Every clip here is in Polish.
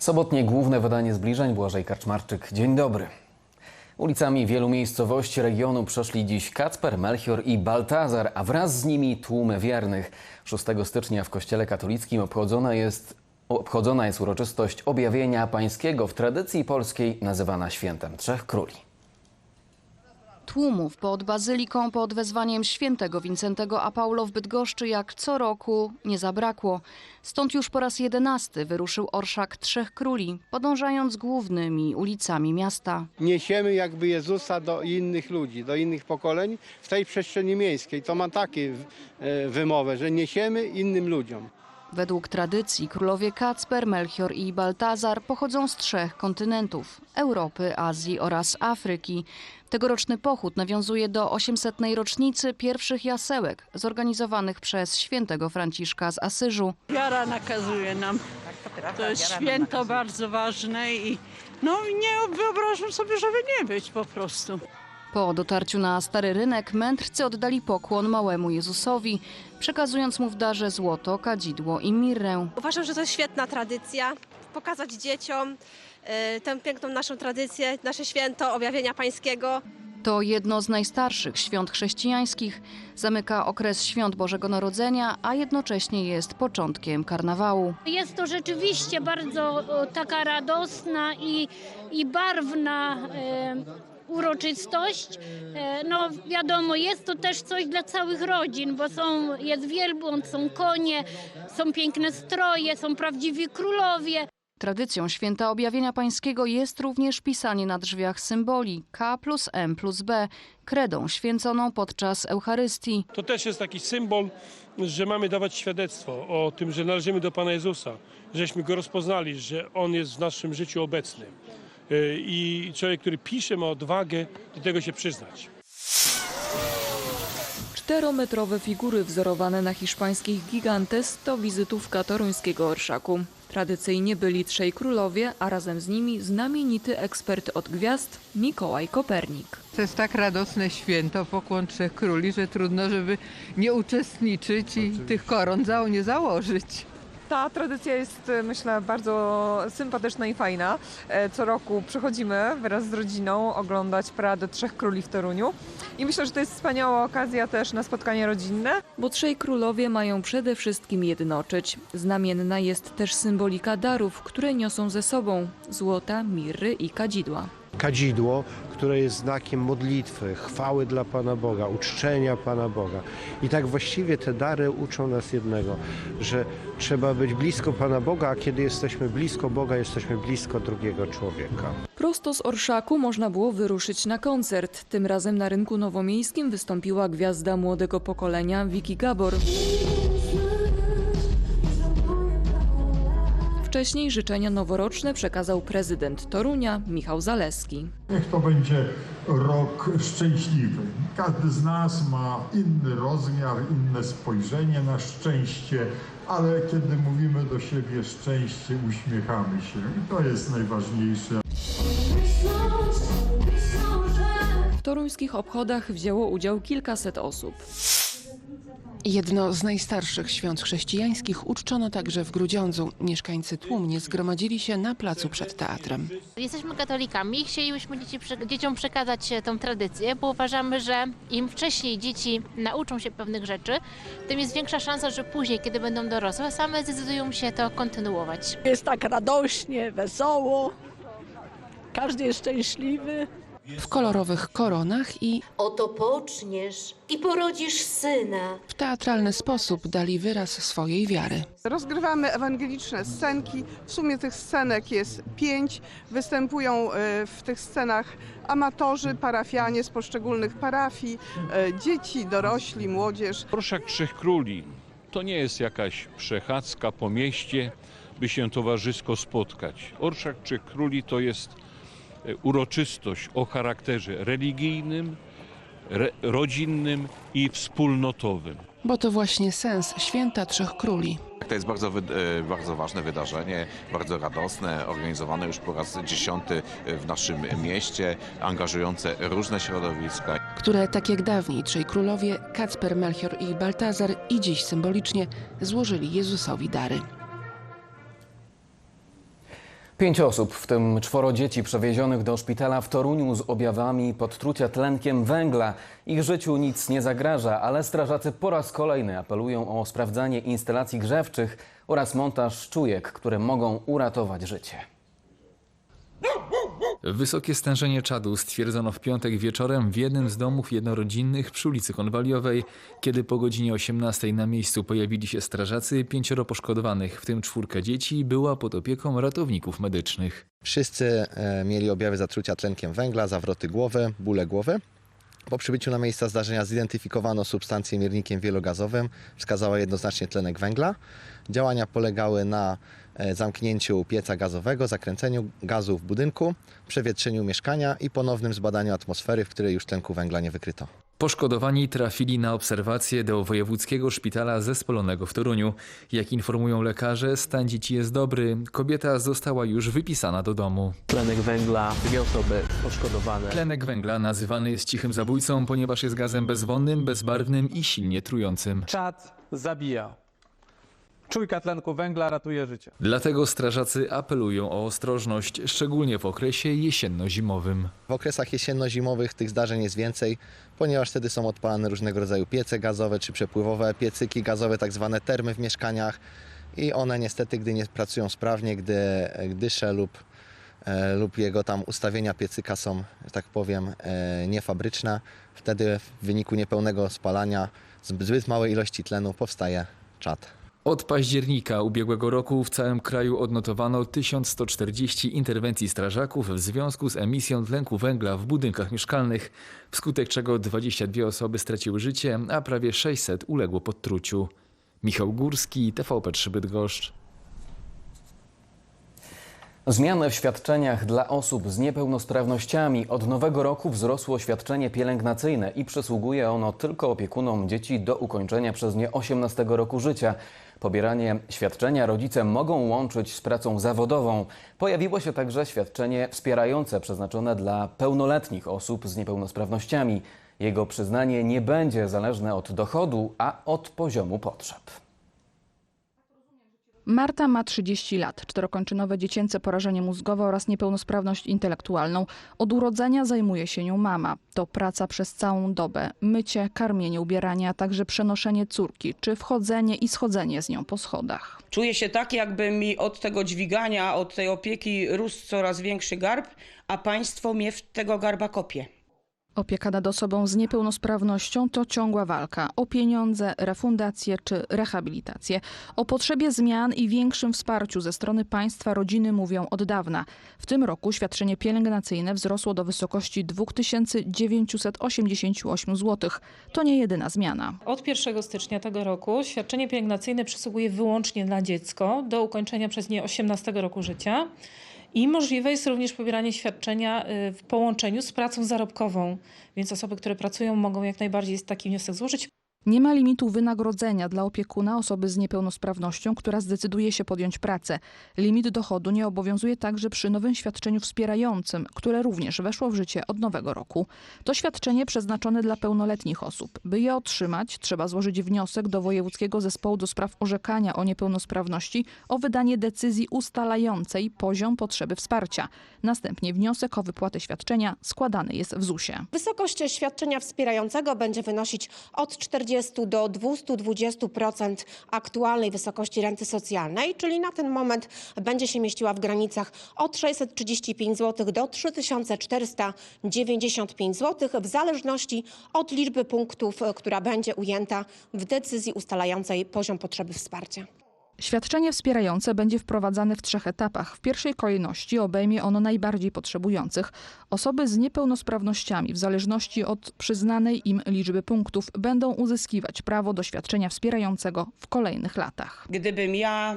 Sobotnie główne wydanie zbliżeń Błażej Karczmarczyk. Dzień dobry. Ulicami wielu miejscowości regionu przeszli dziś Kacper, Melchior i Baltazar, a wraz z nimi tłumy wiernych. 6 stycznia w Kościele katolickim obchodzona jest, obchodzona jest uroczystość objawienia pańskiego w tradycji polskiej nazywana świętem Trzech Króli. Tłumów pod bazyliką pod wezwaniem świętego Wincentego a Paulo w Bydgoszczy jak co roku nie zabrakło. Stąd już po raz jedenasty wyruszył orszak Trzech Króli, podążając głównymi ulicami miasta. niesiemy jakby Jezusa do innych ludzi, do innych pokoleń w tej przestrzeni miejskiej. To ma takie e, wymowę, że niesiemy innym ludziom. Według tradycji królowie Kacper, Melchior i Baltazar pochodzą z trzech kontynentów Europy, Azji oraz Afryki. Tegoroczny pochód nawiązuje do 800. rocznicy pierwszych jasełek zorganizowanych przez świętego Franciszka z Asyżu. Wiara nakazuje nam. To jest święto bardzo ważne i no nie wyobrażam sobie, żeby nie być po prostu. Po dotarciu na Stary Rynek mędrcy oddali pokłon małemu Jezusowi, przekazując mu w darze złoto, kadzidło i mirrę. Uważam, że to jest świetna tradycja. Pokazać dzieciom e, tę piękną naszą tradycję, nasze święto objawienia pańskiego. To jedno z najstarszych świąt chrześcijańskich, zamyka okres świąt Bożego Narodzenia, a jednocześnie jest początkiem karnawału. Jest to rzeczywiście bardzo taka radosna i, i barwna e, uroczystość. E, no wiadomo, jest to też coś dla całych rodzin, bo są, jest wielbłąd, są konie, są piękne stroje, są prawdziwi królowie. Tradycją święta objawienia pańskiego jest również pisanie na drzwiach symboli K plus M plus B, kredą święconą podczas Eucharystii. To też jest taki symbol, że mamy dawać świadectwo o tym, że należymy do Pana Jezusa, żeśmy Go rozpoznali, że On jest w naszym życiu obecny. Yy, I człowiek, który pisze, ma odwagę do tego się przyznać. Czterometrowe figury wzorowane na hiszpańskich gigantes to wizytówka toruńskiego orszaku. Tradycyjnie byli trzej królowie, a razem z nimi znamienity ekspert od gwiazd Mikołaj Kopernik. To jest tak radosne święto, pokłon Trzech Króli, że trudno, żeby nie uczestniczyć i tych koron za nie założyć. Ta tradycja jest, e, myślę, bardzo sympatyczna i fajna. E, Co roku przychodzimy wraz z rodziną oglądać Paradę Trzech Króli w Toruniu. I myślę, że to jest wspaniała okazja też na spotkanie rodzinne. Bo trzej królowie mają przede wszystkim jednoczyć. Znamienna jest też symbolika darów, które niosą ze sobą złota, mirry i kadzidła. kadzidło, które jest znakiem modlitwy, chwały dla Pana Boga, uczczenia Pana Boga. I tak właściwie te dary uczą nas jednego, że trzeba być blisko Pana Boga, a kiedy jesteśmy blisko Boga, jesteśmy blisko drugiego człowieka. Prosto z orszaku można było wyruszyć na koncert. Tym razem na rynku nowomiejskim wystąpiła gwiazda młodego pokolenia Vicky Gabor. Wcześniej życzenia noworoczne przekazał prezydent Torunia Michał Zaleski. Niech to będzie rok szczęśliwy. Każdy z nas ma inny rozmiar, inne spojrzenie na szczęście, ale kiedy mówimy do siebie szczęście, uśmiechamy się. I to jest najważniejsze. W toruńskich obchodach wzięło udział kilkaset osób. Jedno z najstarszych świąt chrześcijańskich uczczono także w Grudziądzu. Mieszkańcy tłumnie zgromadzili się na placu przed teatrem. Jesteśmy katolikami i chcielibyśmy dzieci, dzieciom przekazać tą tradycję, bo uważamy, że im wcześniej dzieci nauczą się pewnych rzeczy, tym jest większa szansa, że później, kiedy będą dorosłe, same zdecydują się to kontynuować. Jest tak radośnie, wesoło. Każdy jest szczęśliwy. W kolorowych koronach i Oto poczniesz i porodzisz syna. w teatralny sposób dali wyraz swojej wiary. Rozgrywamy ewangeliczne scenki. W sumie tych scenek jest pięć. Występują e, w tych scenach amatorzy, parafianie z poszczególnych parafii, e, dzieci, dorośli, młodzież. Orszak Trzech Króli to nie jest jakaś przechadzka po mieście, by się towarzysko spotkać. Orszak Trzech Króli to jest uroczystość o charakterze religijnym, re, rodzinnym i wspólnotowym. Bo to właśnie sens święta Trzech Króli. To jest bardzo, e, bardzo ważne wydarzenie, bardzo radosne, organizowane już po raz dziesiąty w naszym mieście, angażujące różne środowiska. które tak jak dawniej trzej królowie, Kacper, Melchior i Baltazar i dziś symbolicznie złożyli Jezusowi dary. Pięć osób, w tym czworo dzieci przewiezionych do szpitala w Toruniu z objawami podtrucia tlenkiem węgla. Ich życiu nic nie zagraża, ale strażacy po raz kolejny apelują o sprawdzanie instalacji grzewczych oraz montaż czujek, które mogą uratować życie. Wysokie stężenie czadu stwierdzono w piątek wieczorem w jednym z domów jednorodzinnych przy ulicy Konwaliowej. Kiedy po godzinie 18 na miejscu pojawili się strażacy, pięcioro poszkodowanych, w tym czwórka dzieci, była pod opieką ratowników medycznych. Wszyscy e, mieli objawy zatrucia tlenkiem węgla, zawroty głowy, bóle głowy. Po przybyciu na miejsca zdarzenia zidentyfikowano substancję miernikiem wielogazowym, wskazała jednoznacznie tlenek węgla. Działania polegały na zamknięciu pieca gazowego, zakręceniu gazu w budynku, przewietrzeniu mieszkania i ponownym zbadaniu atmosfery, w której już tlenku węgla nie wykryto. Poszkodowani trafili na obserwację do Wojewódzkiego Szpitala Zespolonego w Toruniu. Jak informują lekarze, stan dzieci jest dobry. Kobieta została już wypisana do domu. Tlenek węgla, dwie osoby poszkodowane. Tlenek węgla nazywany jest cichym zabójcą, ponieważ jest gazem bezwonnym, bezbarwnym i silnie trującym. Czad zabija. Czujka tlenku węgla ratuje życie. Dlatego strażacy apelują o ostrożność, szczególnie w okresie jesienno-zimowym. W okresach jesienno-zimowych tych zdarzeń jest więcej, ponieważ wtedy są odpalane różnego rodzaju piece gazowe czy przepływowe, piecyki gazowe, tak zwane termy w mieszkaniach i one niestety, gdy nie pracują sprawnie, gdy dysze lub, e, lub jego tam ustawienia piecyka są, że tak powiem, e, niefabryczne, wtedy w wyniku niepełnego spalania zbyt małej ilości tlenu powstaje czad. Od października ubiegłego roku w całym kraju odnotowano 1140 interwencji strażaków w związku z emisją tlenku węgla w budynkach mieszkalnych, wskutek czego 22 osoby straciły życie, a prawie 600 uległo podtruciu. Michał Górski, TVP3 Bydgoszcz. Zmiany w świadczeniach dla osób z niepełnosprawnościami. Od nowego roku wzrosło świadczenie pielęgnacyjne i przysługuje ono tylko opiekunom dzieci do ukończenia przez nie 18 roku życia. Pobieranie świadczenia rodzice mogą łączyć z pracą zawodową. Pojawiło się także świadczenie wspierające przeznaczone dla pełnoletnich osób z niepełnosprawnościami. Jego przyznanie nie będzie zależne od dochodu, a od poziomu potrzeb. Marta ma 30 lat, czterokończynowe dziecięce porażenie mózgowe oraz niepełnosprawność intelektualną. Od urodzenia zajmuje się nią mama. To praca przez całą dobę. Mycie, karmienie, ubieranie, a także przenoszenie córki, czy wchodzenie i schodzenie z nią po schodach. Czuję się tak, jakby mi od tego dźwigania, od tej opieki rósł coraz większy garb, a państwo mnie w tego garba kopie. Opieka nad osobą z niepełnosprawnością to ciągła walka o pieniądze, refundację czy rehabilitację. O potrzebie zmian i większym wsparciu ze strony państwa rodziny mówią od dawna. W tym roku świadczenie pielęgnacyjne wzrosło do wysokości 2988 zł. To nie jedyna zmiana. Od 1 stycznia tego roku świadczenie pielęgnacyjne przysługuje wyłącznie na dziecko do ukończenia przez nie 18 roku życia. I możliwe jest również pobieranie świadczenia y, w połączeniu z pracą zarobkową, więc osoby, które pracują, mogą jak najbardziej taki wniosek złożyć. Nie ma limitu wynagrodzenia dla opiekuna osoby z niepełnosprawnością, która zdecyduje się podjąć pracę. Limit dochodu nie obowiązuje także przy nowym świadczeniu wspierającym, które również weszło w życie od nowego roku. To świadczenie przeznaczone dla pełnoletnich osób. By je otrzymać, trzeba złożyć wniosek do Wojewódzkiego Zespołu do Spraw Orzekania o Niepełnosprawności o wydanie decyzji ustalającej poziom potrzeby wsparcia. Następnie wniosek o wypłatę świadczenia składany jest w ZUS-ie. Wysokość świadczenia wspierającego będzie wynosić od 40 do 220% aktualnej wysokości renty socjalnej, czyli na ten moment będzie się mieściła w granicach od 635 zł do 3495 zł w zależności od liczby punktów, która będzie ujęta w decyzji ustalającej poziom potrzeby wsparcia. Świadczenie wspierające będzie wprowadzane w trzech etapach. W pierwszej kolejności obejmie ono najbardziej potrzebujących. Osoby z niepełnosprawnościami, w zależności od przyznanej im liczby punktów, będą uzyskiwać prawo do świadczenia wspierającego w kolejnych latach. Gdybym ja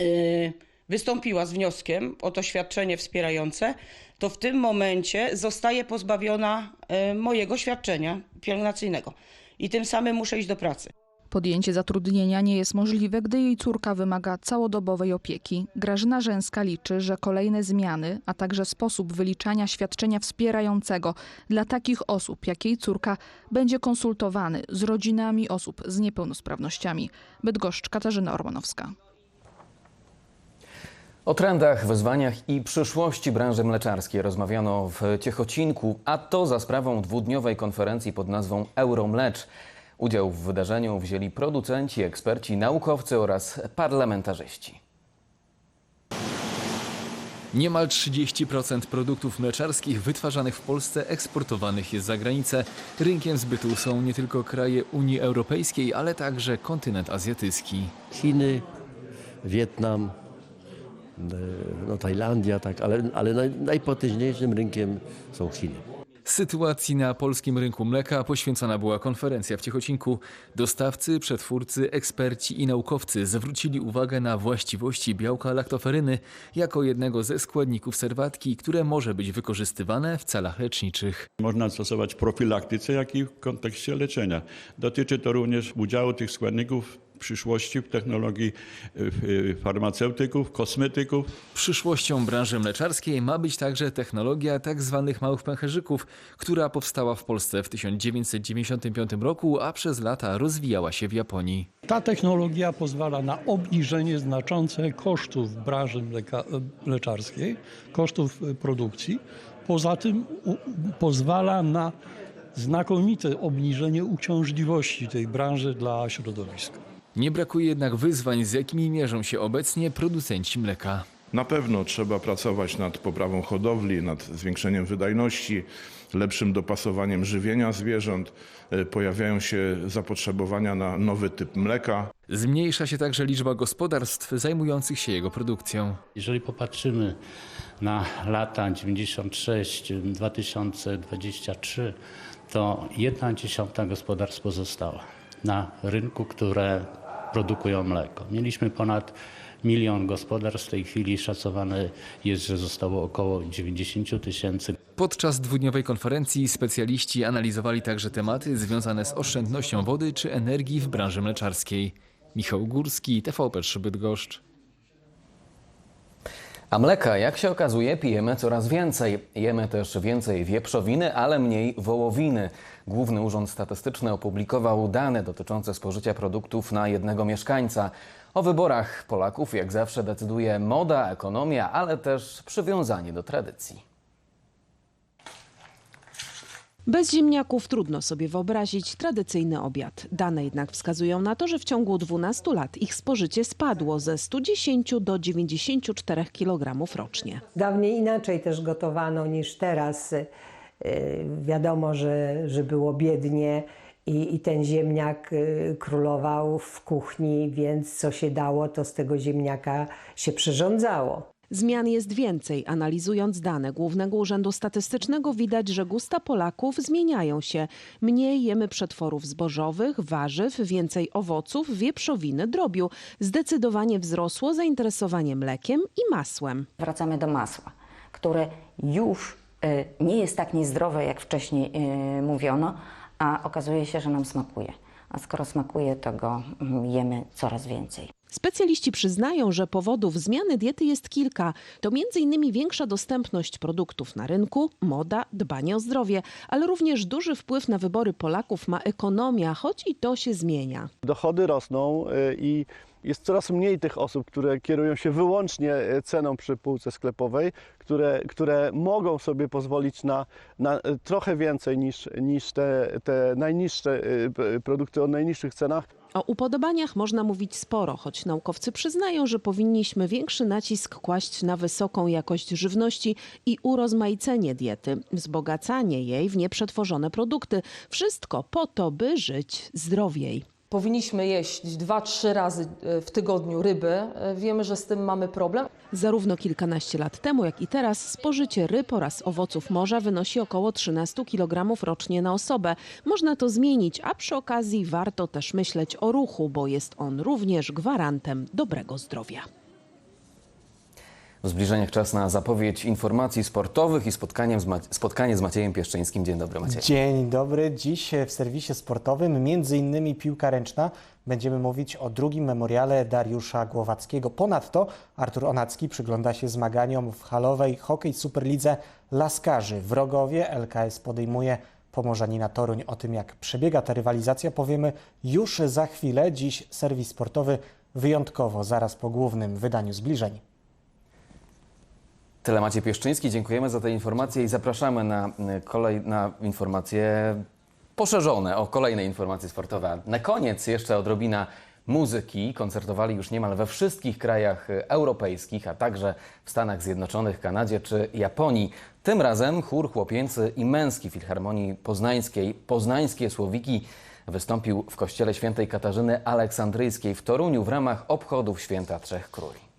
y, wystąpiła z wnioskiem o to świadczenie wspierające, to w tym momencie zostaję pozbawiona y, mojego świadczenia pielęgnacyjnego i tym samym muszę iść do pracy. Podjęcie zatrudnienia nie jest możliwe, gdy jej córka wymaga całodobowej opieki. Grażyna Rzęska liczy, że kolejne zmiany, a także sposób wyliczania świadczenia wspierającego dla takich osób jak jej córka będzie konsultowany z rodzinami osób z niepełnosprawnościami. Bydgoszcz Katarzyna Ormanowska. O trendach, wyzwaniach i przyszłości branży mleczarskiej rozmawiano w Ciechocinku, a to za sprawą dwudniowej konferencji pod nazwą Euromlecz. Udział w wydarzeniu wzięli producenci, eksperci, naukowcy oraz parlamentarzyści. Niemal 30% produktów mleczarskich wytwarzanych w Polsce eksportowanych jest za granicę. Rynkiem zbytu są nie tylko kraje Unii Europejskiej, ale także kontynent azjatycki. Chiny, Wietnam, e, no Tajlandia, tak, ale, ale naj, najpotężniejszym rynkiem są Chiny. Sytuacji na polskim rynku mleka poświęcona była konferencja w Ciechocinku. Dostawcy, przetwórcy, eksperci i naukowcy zwrócili uwagę na właściwości białka laktoferyny jako jednego ze składników serwatki, które może być wykorzystywane w celach leczniczych. Można stosować w profilaktyce, jak i w kontekście leczenia. Dotyczy to również udziału tych składników przyszłości w technologii y, y, farmaceutyków, kosmetyków. Przyszłością branży mleczarskiej ma być także technologia tzw. małych pęcherzyków, która powstała w Polsce w 1995 roku, a przez lata rozwijała się w Japonii. Ta technologia pozwala na obniżenie znaczące kosztów branży mleka, mleczarskiej, kosztów e, produkcji. Poza tym u, pozwala na znakomite obniżenie uciążliwości tej branży dla środowiska. Nie brakuje jednak wyzwań, z jakimi mierzą się obecnie producenci mleka. Na pewno trzeba pracować nad poprawą hodowli, nad zwiększeniem wydajności, lepszym dopasowaniem żywienia zwierząt. E, Pojawiają się zapotrzebowania na nowy typ mleka. Zmniejsza się także liczba gospodarstw zajmujących się jego produkcją. Jeżeli popatrzymy na lata 96-2023, to jedna dziesiąta gospodarstw pozostała na rynku, które produkują mleko. Mieliśmy ponad milion gospodarstw, w tej chwili szacowane jest, że zostało około 90 tysięcy. Podczas dwudniowej konferencji specjaliści analizowali także tematy związane z oszczędnością wody czy energii w branży mleczarskiej. Michał Górski, TVP3 Bydgoszcz. A mleka, jak się okazuje, pijemy coraz więcej. Jemy też więcej wieprzowiny, ale mniej wołowiny. Główny Urząd Statystyczny opublikował dane dotyczące spożycia produktów na jednego mieszkańca. O wyborach Polaków jak zawsze decyduje moda, ekonomia, ale też przywiązanie do tradycji. Bez ziemniaków trudno sobie wyobrazić tradycyjny obiad. Dane jednak wskazują na to, że w ciągu 12 lat ich spożycie spadło ze 110 do 94 kg rocznie. Dawniej inaczej też gotowano niż teraz. Y, Wiadomo, że, że było biednie i, i ten ziemniak y, królował w kuchni, więc co się dało, to z tego ziemniaka się przyrządzało. Zmian jest więcej. Analizując dane Głównego Urzędu Statystycznego widać, że gusta Polaków zmieniają się. Mniej jemy przetworów zbożowych, warzyw, więcej owoców, wieprzowiny, drobiu. Zdecydowanie wzrosło zainteresowanie mlekiem i masłem. Wracamy do masła, które już y, nie jest tak niezdrowe, jak wcześniej y, mówiono, a okazuje się, że nam smakuje. A skoro smakuje, to go mm, jemy coraz więcej. Specjaliści przyznają, że powodów zmiany diety jest kilka. To m.in. większa dostępność produktów na rynku, moda, dbanie o zdrowie, ale również duży wpływ na wybory Polaków ma ekonomia, choć i to się zmienia. Dochody rosną y, i jest coraz mniej tych osób, które kierują się wyłącznie y, ceną przy półce sklepowej, które, które mogą sobie pozwolić na, na y, trochę więcej niż, niż te, te najniższe produkty o najniższych cenach. O upodobaniach można mówić sporo, choć naukowcy przyznają, że powinniśmy większy nacisk kłaść na wysoką jakość żywności i urozmaicenie diety, wzbogacanie jej w nieprzetworzone produkty. Wszystko po to, by żyć zdrowiej. Powinniśmy jeść 2-3 razy e, w tygodniu ryby. E, Wiemy, że z tym mamy problem. Zarówno kilkanaście lat temu, jak i teraz spożycie ryb oraz owoców morza wynosi około 13 kg rocznie na osobę. Można to zmienić, a przy okazji warto też myśleć o ruchu, bo jest on również gwarantem dobrego zdrowia. W zbliżeniach czas na zapowiedź informacji sportowych i spotkaniem z spotkanie z Maciejem Pieszczyńskim. Dzień dobry Maciej. Dzień dobry. Dziś w serwisie sportowym między innymi piłka ręczna. Będziemy mówić o drugim memoriale Dariusza Głowackiego. Ponadto Artur Onacki przygląda się zmaganiom w halowej hokej Superlidze Laskarzy. W Rogowie LKS podejmuje Pomorzanina Toruń. O tym jak przebiega ta rywalizacja powiemy już za chwilę. Dziś serwis sportowy wyjątkowo zaraz po głównym wydaniu zbliżeń. Tyle Maciej Pieszczyński, dziękujemy za te informacje i zapraszamy na, y, kolej, na informacje poszerzone o kolejne informacje sportowe. Na koniec jeszcze odrobina muzyki. Koncertowali już niemal we wszystkich krajach y, europejskich, a także w Stanach Zjednoczonych, Kanadzie czy Japonii. Tym razem chór chłopięcy i męski Filharmonii Poznańskiej, Poznańskie Słowiki, wystąpił w kościele świętej Katarzyny Aleksandryjskiej w Toruniu w ramach obchodów Święta Trzech Króli.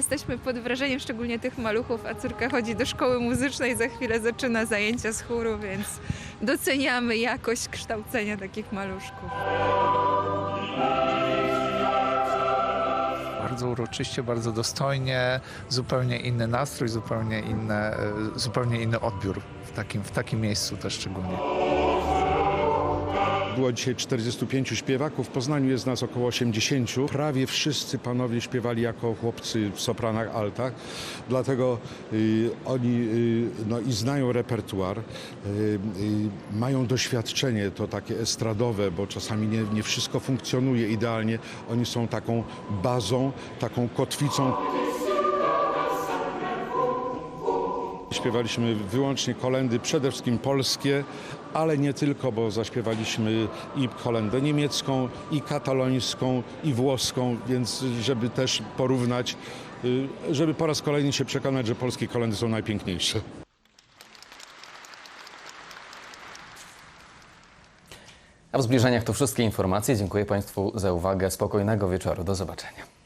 Jesteśmy pod wrażeniem szczególnie tych maluchów, a córka chodzi do szkoły muzycznej, za chwilę zaczyna zajęcia z chóru, więc doceniamy jakość kształcenia takich maluszków. Bardzo uroczyście, bardzo dostojnie, zupełnie inny nastrój, zupełnie, inne, e, zupełnie inny odbiór w takim, w takim miejscu też szczególnie. Było dzisiaj 45 śpiewaków, w Poznaniu jest nas około 80. Prawie wszyscy panowie śpiewali jako chłopcy w sopranach, altach, dlatego y, oni y, no, i znają repertuar, y, y, mają doświadczenie to takie estradowe, bo czasami nie, nie wszystko funkcjonuje idealnie. Oni są taką bazą, taką kotwicą. Śpiewaliśmy wyłącznie kolendy, przede wszystkim polskie, ale nie tylko, bo zaśpiewaliśmy i kolendę niemiecką, i katalońską, i włoską, więc żeby też porównać, y, żeby po raz kolejny się przekonać, że polskie kolendy są najpiękniejsze. A w zbliżeniach to wszystkie informacje. Dziękuję Państwu za uwagę. Spokojnego wieczoru. Do zobaczenia.